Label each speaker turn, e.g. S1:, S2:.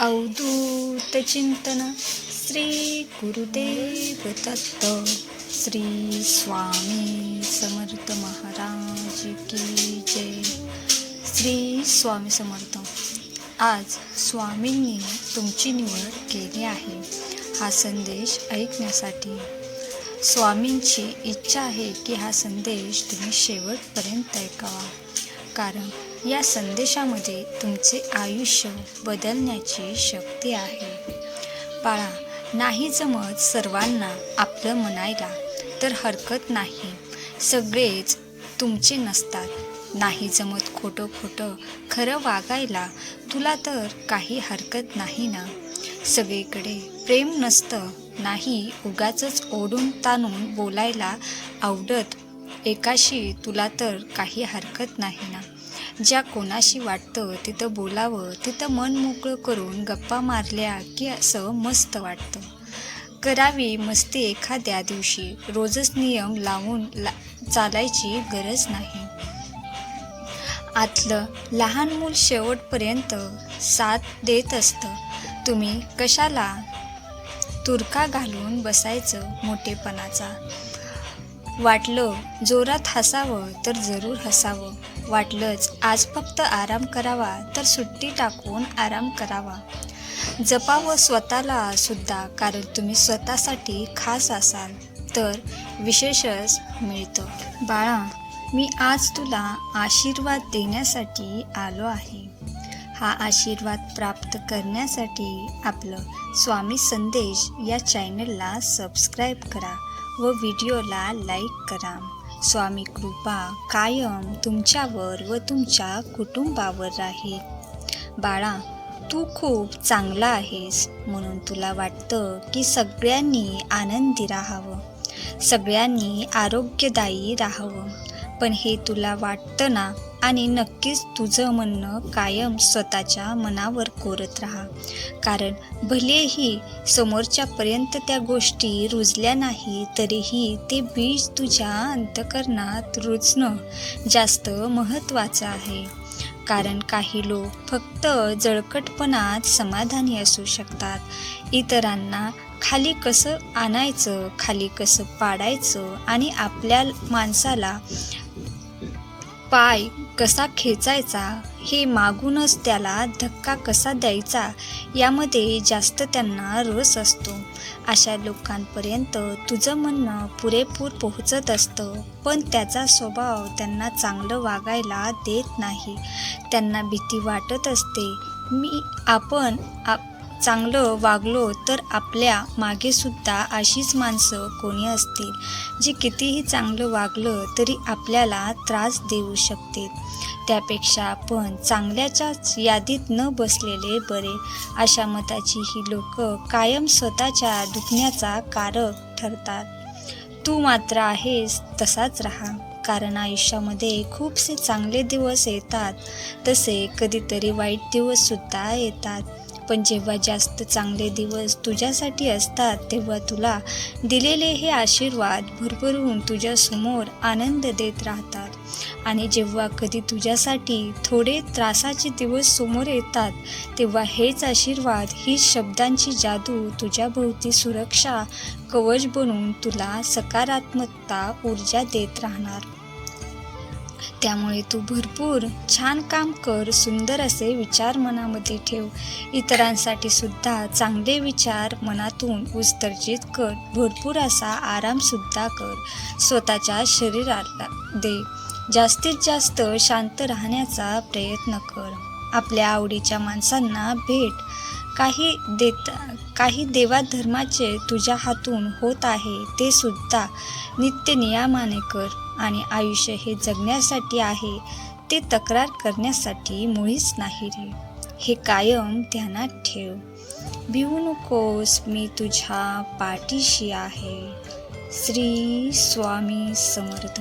S1: अवधूत चिंतन श्री गुरुदेव दत्त श्री स्वामी समर्थ महाराज की जय श्री स्वामी समर्थ आज स्वामींनी तुमची निवड केली आहे हा संदेश ऐकण्यासाठी स्वामींची इच्छा आहे की हा संदेश तुम्ही शेवटपर्यंत ऐकावा कारण या संदेशामध्ये तुमचे आयुष्य बदलण्याची शक्ती आहे. पाळा नाही जमत सर्वांना आपलं म्हणायला तर हरकत नाही. सगळेच तुमचे नसतात. नाही जमत खोटं खोटं खरं वागायला तुला तर काही हरकत नाही ना? सगळीकडे प्रेम नसतं. नाही उगाचच ओढून ताणून बोलायला आवडत. एकाशी तुला तर काही हरकत नाही ना? ज्या कोणाशी वाटतं तिथं बोलावं तिथं मन मोकळं करून गप्पा मारल्या की असं मस्त वाटतं. करावी मस्ती एखाद्या दिवशी रोजच नियम लावून ला चालायची गरज नाही. आतलं लहान मूल शेवटपर्यंत साथ देत असतं. तुम्ही कशाला तुरका घालून बसायचं मोठेपणाचा? वाटलं जोरात हसावं तर जरूर हसावं. वाटलंच. आज फक्त आराम करावा तर सुट्टी टाकून आराम करावा. जपावं स्वतःला सुद्धा कारण तुम्ही स्वतःसाठी खास असाल तर विशेषच मिळतं. बाळा मी आज तुला आशीर्वाद देण्यासाठी आलो आहे. हा आशीर्वाद प्राप्त करण्यासाठी आपलं स्वामी संदेश या चॅनलला सबस्क्राईब करा व व्हिडिओला लाईक करा. स्वामी कृपा कायम तुमच्यावर व तुमच्या कुटुंबावर राहील बाळा तू खूप चांगला आहेस म्हणून तुला वाटतं की सगळ्यांनी आनंदी राहावं. सगळ्यांनी आरोग्यदायी राहावं. पण हे तुला वाटतं ना आणि नक्कीच तुझं म्हणणं कायम स्वतःच्या मनावर कोरत राहा. कारण भलेही समोरच्यापर्यंत त्या गोष्टी रुजल्या नाही तरीही ते बीज तुझ्या अंतकरणात रुजणं जास्त महत्त्वाचं आहे. कारण काही लोक फक्त जळकटपणात समाधानी असू शकतात. इतरांना खाली कसं आणायचं खाली कसं पाडायचं आणि आपल्या माणसाला पाय कसा खेचायचा हे मागूनच त्याला धक्का कसा द्यायचा यामध्ये जास्त त्यांना रस असतो. अशा लोकांपर्यंत तुझं म्हणणं पुरेपूर पोहोचत असतं पण त्याचा स्वभाव त्यांना चांगलं वागायला देत नाही. त्यांना भीती वाटत असते मी आपण आप चांगलं वागलो तर आपल्या मागेसुद्धा अशीच माणसं कोणी असतील जी कितीही चांगलं वागलं तरी आपल्याला त्रास देऊ शकते त्यापेक्षा आपण चांगल्याच्याच यादीत न बसलेले बरे अशा मताची ही लोक कायम स्वतःच्या दुखण्याचा कारक ठरतात. तू मात्र आहेस तसाच राहा. कारण आयुष्यामध्ये खूपसे चांगले दिवस येतात तसे कधीतरी वाईट दिवससुद्धा येतात. पण जेव्हा जास्त चांगले दिवस तुझ्यासाठी असतात तेव्हा तुला दिलेले हे आशीर्वाद भरभरून तुझ्यासमोर आनंद देत राहतात. आणि जेव्हा कधी तुझ्यासाठी थोडे त्रासाचे दिवस समोर येतात तेव्हा हेच आशीर्वाद ही शब्दांची जादू तुझ्याभोवती सुरक्षा कवच बनून तुला सकारात्मकता ऊर्जा देत राहणार. त्यामुळे तू भरपूर छान काम कर सुंदर असे विचार मनामध्ये ठेव. इतरांसाठी सुद्धा चांगले विचार मनातून उत्सर्जित कर. भरपूर असा आरामसुद्धा कर. स्वतःच्या शरीराला दे. जास्तीत जास्त शांत राहण्याचा प्रयत्न कर. आपल्या आवडीच्या माणसांना भेट. काही देता काही देवाधर्माचे तुझ्या हातून होत आहे ते सुद्धा नित्य नियमाने कर आणि आयुष्य हे जगण्यासाठी आहे ते तक्रार करण्यासाठी मुळीच नाही रे. हे कायम ध्यानात ठेव. भिवू नकोस मी तुझ्या पाठीशी आहे. श्री स्वामी समर्थ.